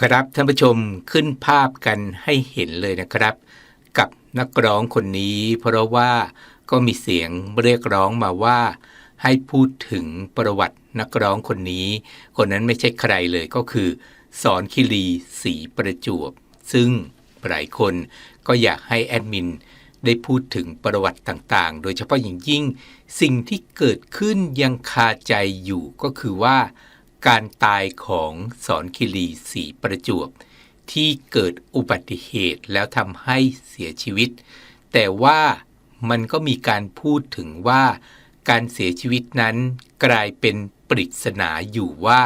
ครับท่านผู้ชมขึ้นภาพกันให้เห็นเลยนะครับ กับนักร้องคนนี้ เพราะว่าก็มีเสียงเรียกร้องมาว่า ให้พูดถึงประวัตินักร้องคนนี้ คนนั้นไม่ใช่ใครเลยก็คือ สอนคิรีศรีประจวบ ซึ่งหลายคนก็อยากให้แอดมินได้พูดถึงประวัติต่างๆ โดยเฉพาะอย่างยิ่ง สิ่งที่เกิดขึ้นยังคาใจอยู่ก็คือว่า การตายของสอนคิรีศรีประจวบ ที่เกิดอุบัติเหตุแล้วทำให้เสียชีวิต แต่ว่ามันก็มีการพูดถึงว่า การเสียชีวิตนั้นกลายเป็นปริศนาอยู่ว่า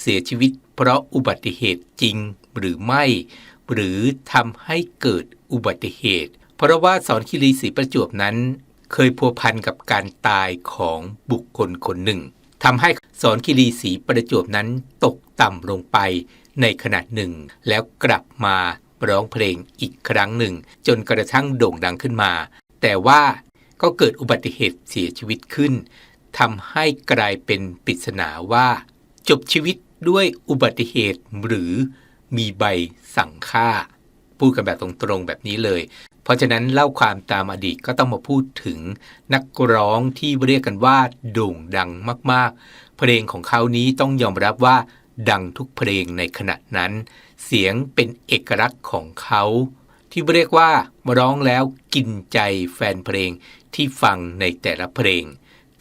เสียชีวิตเพราะอุบัติเหตุจริงหรือไม่ หรือทำให้เกิดอุบัติเหตุ เพราะว่าสอนคิรีศรีประจวบนั้น เคยพัวพันกับการตายของบุคคลคนหนึ่ง ทำให้สอนคิรีศรีประจวบนั้นตกต่ำลงไปในขณะหนึ่ง แล้วกลับมาร้องเพลงอีกครั้งหนึ่ง จนกระทั่งโด่งดังขึ้นมา แต่ว่าก็เกิดอุบัติเหตุเสียชีวิตขึ้นทำให้กลายเป็นปริศนาว่า จบชีวิตด้วยอุบัติเหตุหรือมีใบสั่งฆ่า พูดกันแบบตรงๆแบบนี้เลย เพราะฉะนั้นเล่าความตามอดีตก็ต้องมาพูดถึงนักร้องที่เรียกกันว่าโด่งดังมากๆ เพลงของเขานี้ต้องยอมรับว่าดังทุกเพลงในขณะนั้น เสียงเป็นเอกลักษณ์ของเขา ที่เรียกว่ามาร้องแล้วกินใจแฟนเพลงที่ฟังในแต่ละเพลง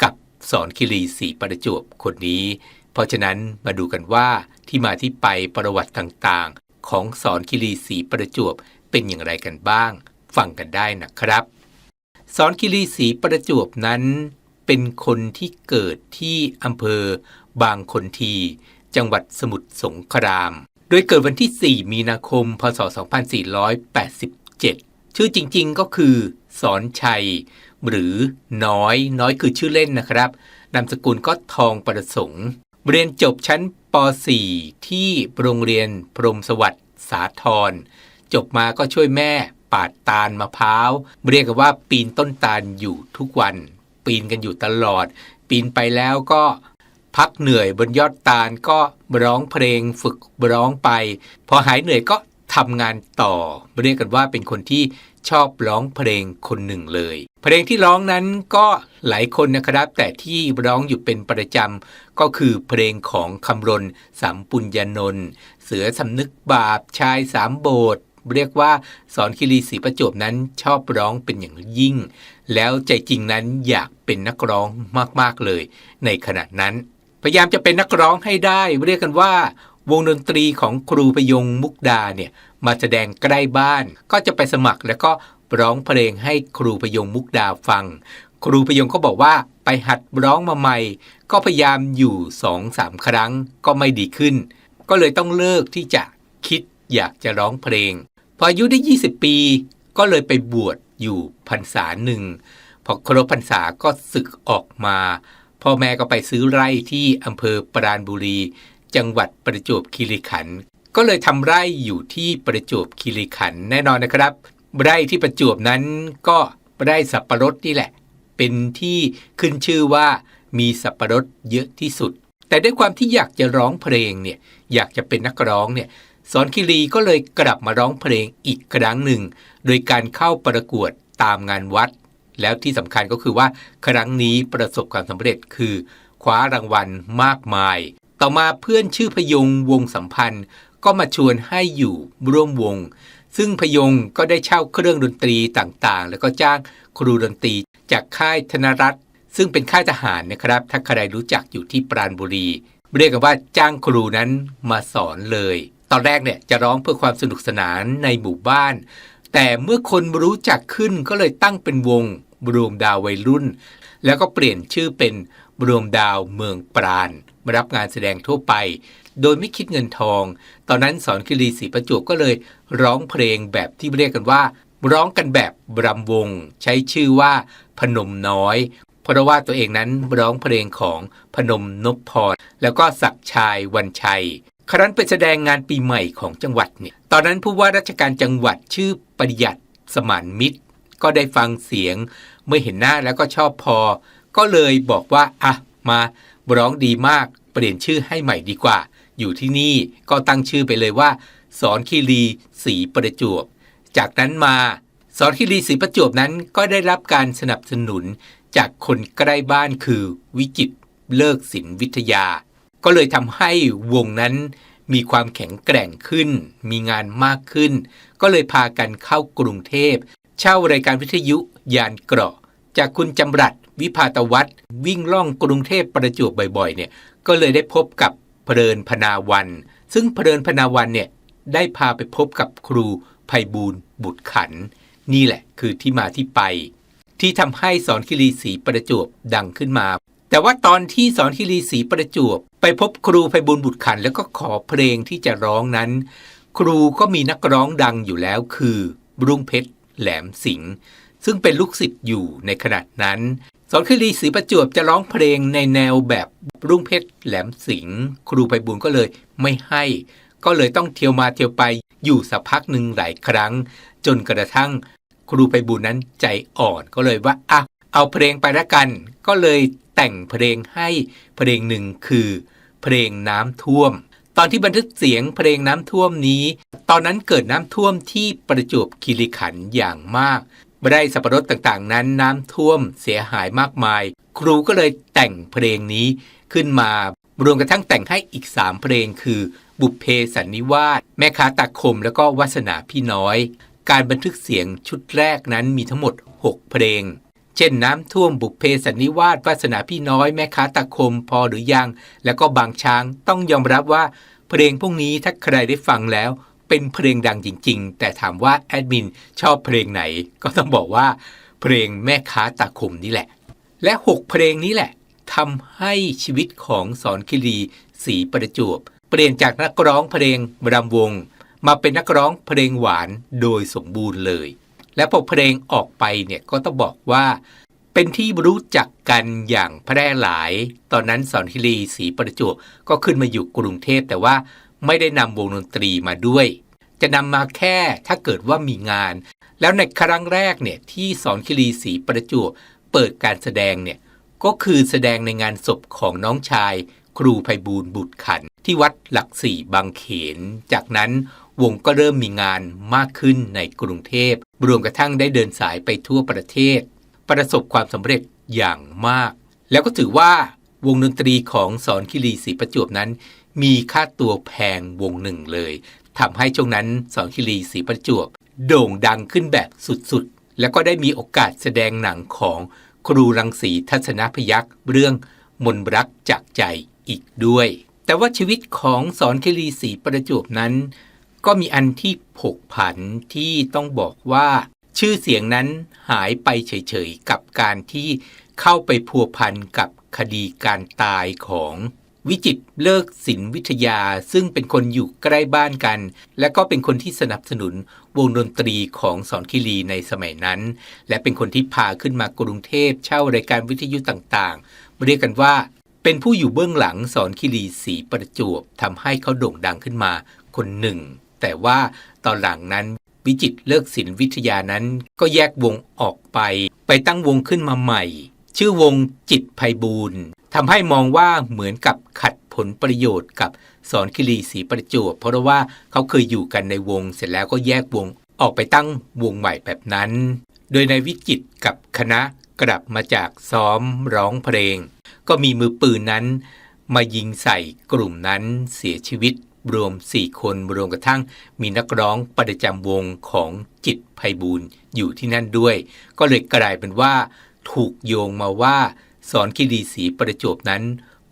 กับสอนคิรีศรีประจวบคนนี้ เพราะฉะนั้นมาดูกันว่าที่มาที่ไปประวัติต่าง ของสอนคิรีศรีประจวบเป็นอย่างไรกันบ้าง ฟังกันได้นะครับ สอนคิรีศรีประจวบนั้น เป็นคนที่เกิดที่อำเภอ บางคนที จังหวัดสมุทรสงคราม โดยเกิดวันที่ 4 มีนาคม พศ 2487 ชื่อจริงๆก็คือ สอนชัย หรือน้อย น้อยคือชื่อเล่นนะครับ นามสกุลก็ทองประสงค์เรียนจบชั้นป .4 ที่โรงเรียนพรหมสวัสดิ์ สาทรจบมาก็ช่วยแม่ปาดตาลมะพร้าว เรียกกันว่าปีนต้นตาลอยู่ทุกวัน ปีนกันอยู่ตลอด ปีนไปแล้วก็พักเหนื่อยบนยอดตาลก็ร้องเพลงฝึกร้องไป พอหายเหนื่อยก็ทำงานต่อ เรียกกันว่าเป็นคนที่ชอบร้องเพลงคนหนึ่งเลย เพลงที่ร้องนั้นก็หลายคนนะครับ แต่ที่ร้องอยู่เป็นประจำก็คือเพลงของคำรณสามปุญญนนท์ เสือสำนึกบาปชายสามโบสเรียกว่าสอนคิรีศรีประจวบนั้นชอบร้องเป็นอย่างยิ่ง แล้วใจจริงนั้นอยากเป็นนักร้องมากๆเลย ในขณะนั้น พยายามจะเป็นนักร้องให้ได้ เรียกกันว่า วงดนตรีของครูพยงมุกดาเนี่ยมาแสดงใกล้บ้าน ก็จะไปสมัครแล้วก็ร้องเพลงให้ครูพยงมุกดาฟัง ครูพยงก็บอกว่าไปหัดร้องมาใหม่ ก็พยายามอยู่สองสามครั้งก็ไม่ดีขึ้น ก็เลยต้องเลิกที่จะคิดอยากจะร้องเพลง พออายุได้ 20 ปี ก็เลยไปบวชอยู่พรรษาหนึ่ง พอครบพรรษาก็ศึกออกมา พ่อแม่ก็ไปซื้อไร่ที่อำเภอปราณบุรี จังหวัดประจวบคีรีขันธ์ก็เลยทำไร่อยู่ที่ประจวบคีรีขันธ์แน่นอนนะครับ ไร่ที่ประจวบนั้นก็ไร่สับปะรดนี่แหละ เป็นที่ขึ้นชื่อว่ามีสับปะรดเยอะที่สุด แต่ด้วยความที่อยากจะร้องเพลงเนี่ยอยากจะเป็นนักร้องเนี่ยสอนคิรีก็เลยกลับมาร้องเพลงอีกครั้งหนึ่ง โดยการเข้าประกวดตามงานวัด แล้วที่สำคัญก็คือว่าครั้งนี้ประสบความสำเร็จคือคว้ารางวัลมากมาย ต่อมาเพื่อนชื่อพยงวงสัมพันธ์ ก็มาชวนให้อยู่ร่วมวง ซึ่งพยงก็ได้เช่าเครื่องดนตรีต่างๆ แล้วก็จ้างครูดนตรีจากค่ายธนรัตน์ ซึ่งเป็นค่ายทหารนะครับ ถ้าใครรู้จักอยู่ที่ปราณบุรี เรียกกันว่าจ้างครูนั้นมาสอนเลย ตอนแรกเนี่ยจะร้องเพื่อความสนุกสนานในหมู่บ้าน แต่เมื่อคนรู้จักขึ้นก็เลยตั้งเป็นวงรวมดาววัยรุ่น แล้วก็เปลี่ยนชื่อเป็นรวมดาวเมืองปราณมารับงานแสดงทั่วไป โดยไม่คิดเงินทอง ตอนนั้นสอนคิรีศรีประจวบก็เลยร้องเพลงแบบที่เรียกกันว่า ร้องกันแบบรำวง ใช้ชื่อว่าพนมน้อย เพราะว่าตัวเองนั้นร้องเพลงของพนมนพพร แล้วก็ศักชายวันชัย ครั้นไปแสดงงานปีใหม่ของจังหวัดเนี่ยตอนนั้นผู้ว่าราชการจังหวัดชื่อปริยัติสมานมิตร ก็ได้ฟังเสียง เมื่อเห็นหน้าแล้วก็ชอบพอ ก็เลยบอกว่าอะมาร้องดีมากเปลี่ยนชื่อให้ใหม่ดีกว่า อยู่ที่นี่ก็ตั้งชื่อไปเลยว่า สอนคีรีศรีประจวบ จากนั้นมาสอนคีรีศรีประจวบนั้นก็ได้รับการสนับสนุน จากคนใกล้บ้านคือวิจิตรเลิกศิลวิทยา ก็เลยทำให้วงนั้นมีความแข็งแกร่งขึ้น มีงานมากขึ้น ก็เลยพากันเข้ากรุงเทพ เช่ารายการวิทยุยานเกราะ จากคุณจำรัดวิภาตวัฒน์วิ่งล่องกรุงเทพประจวบบ่อยๆเนี่ยก็เลยได้พบกับเพลินพนาวัน ซึ่งเพลินพนาวันเนี่ยได้พาไปพบกับครูไพบูลบุตรขัน นี่แหละคือที่มาที่ไป ที่ทำให้สอนคิรีศรีประจวบดังขึ้นมา แต่ว่าตอนที่สอนคิรีศรีประจวบ ไปพบครูไพบูลย์บุตรขันแล้วก็ขอเพลงที่จะร้องนั้น ครูก็มีนักร้องดังอยู่แล้วคือรุ่งเพชรแหลมสิงห์ซึ่งเป็นลูกศิษย์อยู่ในขณะนั้น สอนคิรีศรีประจวบจะร้องเพลงในแนวแบบรุ่งเพชรแหลมสิงห์ครูไพบูลย์ก็เลยไม่ให้ ก็เลยต้องเที่ยวมาเที่ยวไปอยู่สักพักหนึ่งหลายครั้ง จนกระทั่ง ครูไปบุญนั้นใจอ่อนก็เลยว่าอะเอาเพลงไปละกัน ก็เลยแต่งเพลงให้เพลงหนึ่งคือ เพลงน้ำท่วม ตอนที่บันทึกเสียงเพลงน้ำท่วมนี้ ตอนนั้นเกิดน้ำท่วมที่ประจวบคีรีขันธ์อย่างมากไร่สับปะรดต่างๆ นั้นน้ำท่วมเสียหายมากมาย ครูก็เลยแต่งเพลงนี้ขึ้นมารวมกระทั่งแต่งให้อีก 3 เพลงคือ บุพเพสันนิวาสแม่ค้าตาคมแล้วก็วาสนาพี่น้อย การบันทึกเสียงชุดแรกนั้นมีทั้งหมด 6 เพลง เช่นน้ำท่วมบุพเพสันนิวาสวาสนาพี่น้อยแม่ค้าตาคมพอหรือยัง แล้วก็บางช้างต้องยอมรับว่า เพลงพวกนี้ถ้าใครได้ฟังแล้ว เป็นเพลงดังจริง ๆ แต่ถามว่าแอดมินชอบเพลงไหน ก็ต้องบอกว่า เพลงแม่ค้าตาคมนี่แหละ และ 6 เพลงนี้แหละทำให้ชีวิตของสอนคิรีศรีประจวบ เปลี่ยนจากนักร้องเพลงรำวง มาเป็นนักร้องเพลงหวานโดยสมบูรณ์เลย และพอเพลงออกไปเนี่ยก็ต้องบอกว่า เป็นที่รู้จักกันอย่างแพร่หลาย ตอนนั้นสอนคิรีศรีประจวบก็ขึ้นมาอยู่กรุงเทพแต่ว่าไม่ได้นำวงดนตรีมาด้วย จะนำมาแค่ถ้าเกิดว่ามีงาน แล้วในครั้งแรกเนี่ยที่สอนคิรีศรีประจวบเปิดการแสดงเนี่ยก็คือแสดงในงานศพของน้องชาย ครูไพบูลบุตรขันที่วัดหลักสี่บางเขน จากนั้น วงก็เริ่มมีงานมากขึ้นในกรุงเทพ รวมกระทั่งได้เดินสายไปทั่วประเทศ ประสบความสำเร็จอย่างมาก แล้วก็ถือว่าวงดนตรีของสอนคิรีศรีประจวบนั้น มีค่าตัวแพงวงหนึ่งเลยทำให้ช่วงนั้นสอนคิรีศรีประจวบ โด่งดังขึ้นแบบสุดๆ แล้วก็ได้มีโอกาสแสดงหนังของครูรังสีทัศนพยักษ์เรื่องมนต์รักจากใจอีกด้วย แต่ว่าชีวิตของสอนคิรีศรีประจวบนั้น ก็มีอันที่ผกผันที่ต้องบอกว่า ชื่อเสียงนั้นหายไปเฉยๆ กับการที่เข้าไปพัวพันกับคดีการตายของวิจิตรเลิกศิลวิทยาซึ่งเป็นคนอยู่ใกล้บ้านกัน และก็เป็นคนที่สนับสนุนวงดนตรีของสอนคิรีในสมัยนั้น และเป็นคนที่พาขึ้นมากรุงเทพเช่ารายการวิทยุต่างๆ เรียกกันว่า เป็นผู้อยู่เบื้องหลังสอนคิรีศรีประจวบทำให้เขาโด่งดังขึ้นมาคนหนึ่ง แต่ว่าตอนหลังนั้นวิจิตเลิกศิลปวิทยานั้นก็แยกวงออกไป ไปตั้งวงขึ้นมาใหม่ ชื่อวงจิตไพบูลย์ทำให้มองว่าเหมือนกับขัดผลประโยชน์กับสอนคิรีศรีประจวบเพราะว่าเขาเคยอยู่กันในวงเสร็จแล้วก็แยกวงออกไปตั้งวงใหม่แบบนั้น โดยในวิจิตกับคณะกลับมาจากซ้อมร้องเพลง ก็มีมือปืนนั้น มายิงใส่กลุ่มนั้นเสียชีวิต รวม 4 คนรวมกระทั่งมีนักร้องประจำวงของจิตไพบูลย์อยู่ที่นั่นด้วย ก็เลยกลายเป็นว่า ถูกโยงมาว่าสอนคิรีศรีประจวบนั้น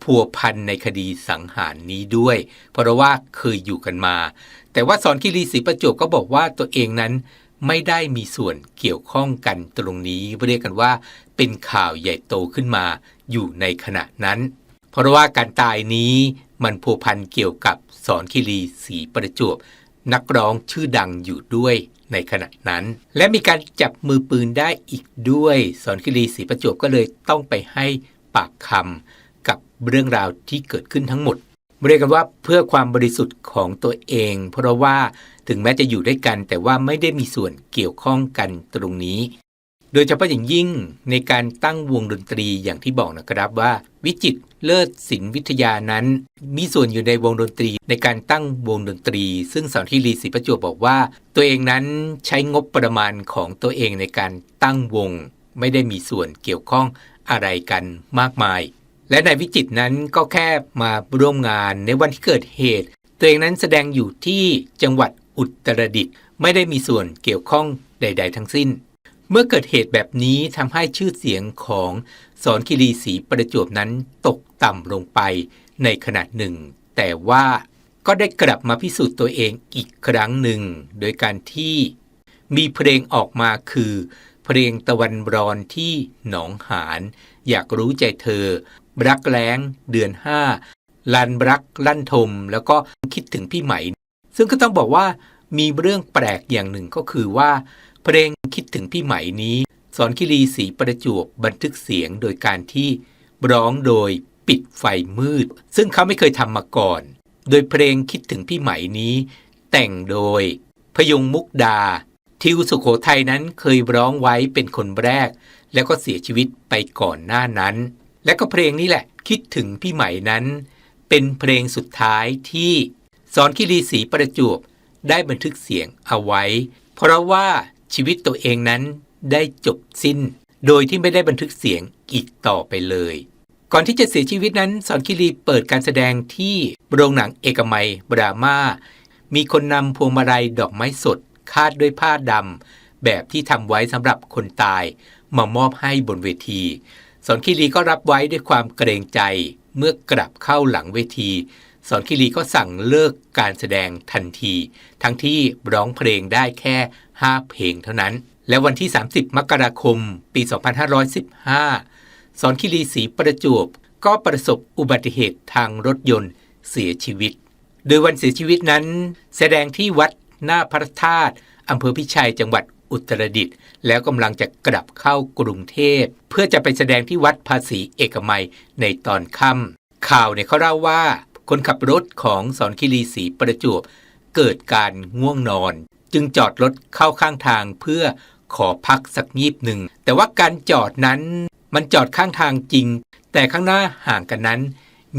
พัวพันในคดีสังหารนี้ด้วย เพราะว่าเคยอยู่กันมา แต่ว่าสอนคิรีศรีประจวบก็บอกว่าตัวเองนั้นไม่ได้มีส่วนเกี่ยวข้องกันตรงนี้เรียกกันว่าเป็นข่าวใหญ่โตขึ้นมาอยู่ในขณะนั้น เพราะว่าการตายนี้ มันพัวพันเกี่ยวกับสอนคิรีศรีประจวบ นักร้องชื่อดังอยู่ด้วยในขณะนั้น และมีการจับมือปืนได้อีกด้วย สอนคิรีศรีประจวบก็เลยต้องไปให้ปากคำกับเรื่องราวที่เกิดขึ้นทั้งหมดเรียกกันว่าเพื่อความบริสุทธิ์ของตัวเอง เพราะว่าถึงแม้จะอยู่ด้วยกันแต่ว่าไม่ได้มีส่วนเกี่ยวข้องกันตรงนี้ โดยเฉพาะอย่างยิ่งในการตั้งวงดนตรีอย่างที่บอกนะครับว่า วิจิตเลิศศิลปวิทยานั้น มีส่วนอยู่ในวงดนตรี ในการตั้งวงดนตรี ซึ่งสอนที่รีศรีประจวบบอกว่า ตัวเองนั้นใช้งบประมาณของตัวเองในการตั้งวง ไม่ได้มีส่วนเกี่ยวข้องอะไรกันมากมาย และนายวิจิตนั้นก็แค่มาร่วมงานในวันที่เกิดเหตุ ตัวเองนั้นแสดงอยู่ที่จังหวัดอุตรดิตถ์ไม่ได้มีส่วนเกี่ยวข้องใด ๆ ทั้งสิ้น เมื่อเกิดเหตุแบบนี้ทำให้ชื่อเสียงของสอนคิรีศรีประจวบนั้นตกต่ำลงไปในขนาดหนึ่ง แต่ว่าก็ได้กลับมาพิสูจน์ตัวเองอีกครั้งหนึ่ง โดยการที่มีเพลงออกมาคือ เพลงตะวันรอนที่หนองหานอยากรู้ใจเธอ รักแล้ง เดือนห้าลันรักลั่นทม แล้วก็คิดถึงพี่ไหม ซึ่งก็ต้องบอกว่ามีเรื่องแปลกอย่างหนึ่งก็คือว่า เพลงคิดถึงพี่ไหมนี้ สอนคิรีศรีประจวบบันทึกเสียงโดยการที่ร้องโดยปิดไฟมืด ซึ่งเขาไม่เคยทำมาก่อน โดยเพลงคิดถึงพี่ไหมนี้ แต่งโดย พยงมุกดา ทิวสุโขทัยนั้นเคยร้องไว้เป็นคนแรก แล้วก็เสียชีวิตไปก่อนหน้านั้น และก็เพลงนี้แหละ คิดถึงพี่ไหมนั้น เป็นเพลงสุดท้ายที่สอนคิรีศรีประจวบได้บันทึกเสียงเอาไว้ เพราะว่า ชีวิตตัวเองนั้นได้จบสิ้น โดยที่ไม่ได้บันทึกเสียงอีกต่อไปเลย ก่อนที่จะเสียชีวิตนั้น สอนคิรีเปิดการแสดงที่โรงหนังเอกมัยบรามามีคนนำพวงมาลัยดอกไม้สด คาดด้วยผ้าดำแบบที่ทำไว้สำหรับคนตาย มามอบให้บนเวที สอนคิรีก็รับไว้ด้วยความเกรงใจ เมื่อกลับเข้าหลังเวที สอนคิรีก็สั่งเลิกการแสดงทันที ทั้งที่ร้องเพลงได้แค่ 5 เพลงเท่านั้น และวันที่ 30 มกราคม ปี 2515 สอนคิรีศรีประจวบ ก็ประสบอุบัติเหตุทางรถยนต์เสียชีวิต โดยวันเสียชีวิตนั้น แสดงที่วัดหน้าพระธาตุอำเภอพิชัยจังหวัดอุตรดิตถ์แล้วกำลังจะกลับเข้ากรุงเทพ เพื่อจะไปแสดงที่วัดภาษีเอกมัยในตอนค่ำข่าวเนี่ยเขาเล่าว่า คนขับรถของสอนคิรีศรีประจวบ เกิดการง่วงนอน จึงจอดรถเข้าข้างทางเพื่อขอพักสักยีบหนึ่ง แต่ว่าการจอดนั้นมันจอดข้างทางจริง แต่ข้างหน้าห่างกันนั้น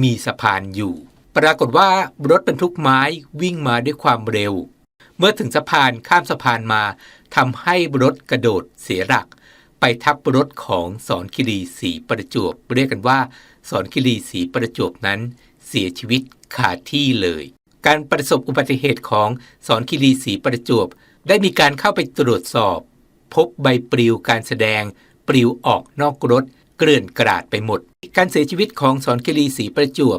มีสะพานอยู่ ปรากฏว่ารถบรรทุกไม้วิ่งมาด้วยความเร็ว เมื่อถึงสะพานข้ามสะพานมาทำให้รถกระโดดเสียหลัก ไปทับรถของสอนคิรีสีประจวบ เรียกกันว่าสอนคิรีสีประจวบนั้นเสียชีวิตขาดที่เลย การประสบอุบัติเหตุของสอนคิรีสีประจวบ ได้มีการเข้าไปตรวจสอบ พบใบปลิวการแสดง ปลิวออกนอกรถ เกลื่อนกราดไปหมด การเสียชีวิตของสอนคิรีสีประจวบ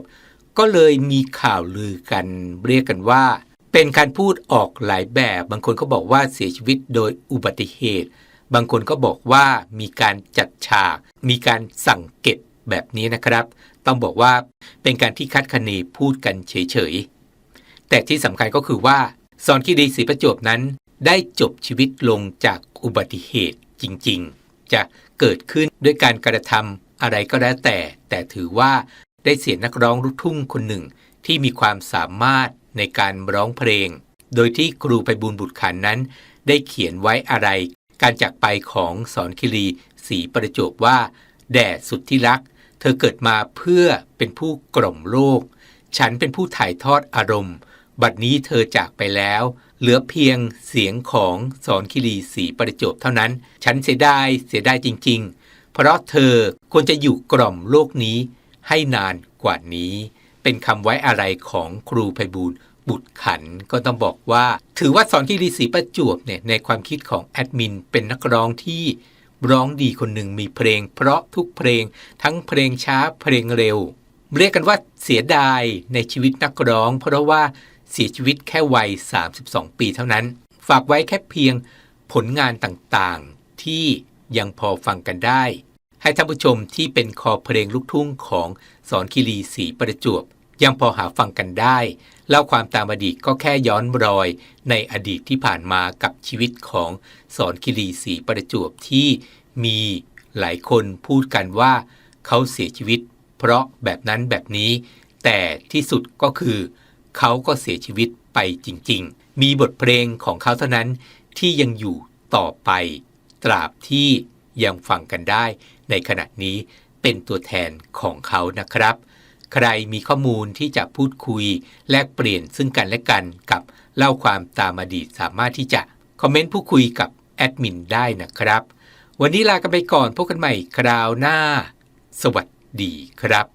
ก็เลยมีข่าวลือกัน เรียกกันว่า เป็นการพูดออกหลายแบบ บางคนก็บอกว่าเสียชีวิตโดยอุบัติเหตุ บางคนก็บอกว่ามีการจัดฉาก มีการสั่งเก็บแบบนี้นะครับ ต้องบอกว่าเป็นการที่คัดคะเนพูดกันเฉยๆ แต่ที่สำคัญก็คือว่าสอนคิรีศรีประจวบนั้น ได้จบชีวิตลงจากอุบัติเหตุจริงๆ จะเกิดขึ้นด้วยการกระทำอะไรก็แล้วแต่ แต่ถือว่าได้เสียนักร้องลูกทุ่งคนหนึ่งที่มีความสามารถในการร้องเพลง โดยที่ครูไปบุญบุตรขันนั้น ได้เขียนไว้อะไร การจากไปของสอนคิรีศรีประจวบว่า แด่สุดที่รัก เธอเกิดมาเพื่อเป็นผู้กล่อมโลก ฉันเป็นผู้ถ่ายทอดอารมณ์ บัดนี้เธอจากไปแล้ว เหลือเพียงเสียงของสอนคิรีศรีประจบเท่านั้น ฉันเสียดายเสียดายจริง ๆ เพราะเธอควรจะอยู่กล่อมโลกนี้ให้นานกว่านี้ เป็นคำไว้อะไรของครูไพบูลบุตรขันก็ต้องบอกว่า ถือว่าสอนคิรีศรีประจวบเนี่ยในความคิดของแอดมินเป็นนักร้องที่ร้องดีคนหนึ่งมีเพลง เพราะทุกเพลงทั้งเพลงช้าเพลงเร็ว เรียกกันว่าเสียดายในชีวิตนักร้อง เพราะว่า เสียชีวิตแค่วัย 32 ปีเท่านั้น ฝากไว้แค่เพียงผลงานต่างๆ ที่ยังพอฟังกันได้ ให้ท่านผู้ชมที่เป็นคอเพลงลูกทุ่งของสอนคิรีศรีประจวบ ยังพอหาฟังกันได้ เล่าความตามอดีตก็แค่ย้อนรอย ในอดีตที่ผ่านมากับชีวิตของสอนคิรีศรีประจวบที่มีหลายคนพูดกันว่า เขาเสียชีวิต เพราะแบบนั้นแบบนี้ แต่ที่สุดก็คือ เขาก็เสียชีวิตไปจริงๆ มีบทเพลงของเขาเท่านั้นที่ยังอยู่ต่อไป ตราบที่ยังฟังกันได้ ในขณะนี้เป็นตัวแทนของเขานะครับ ใครมีข้อมูลที่จะพูดคุย แลกเปลี่ยนซึ่งกันและกันกับเล่าความตามอดีตสามารถที่จะคอมเมนต์พูดคุยกับแอดมินได้นะครับ วันนี้ลากันไปก่อนพบกันใหม่คราวหน้า สวัสดีครับ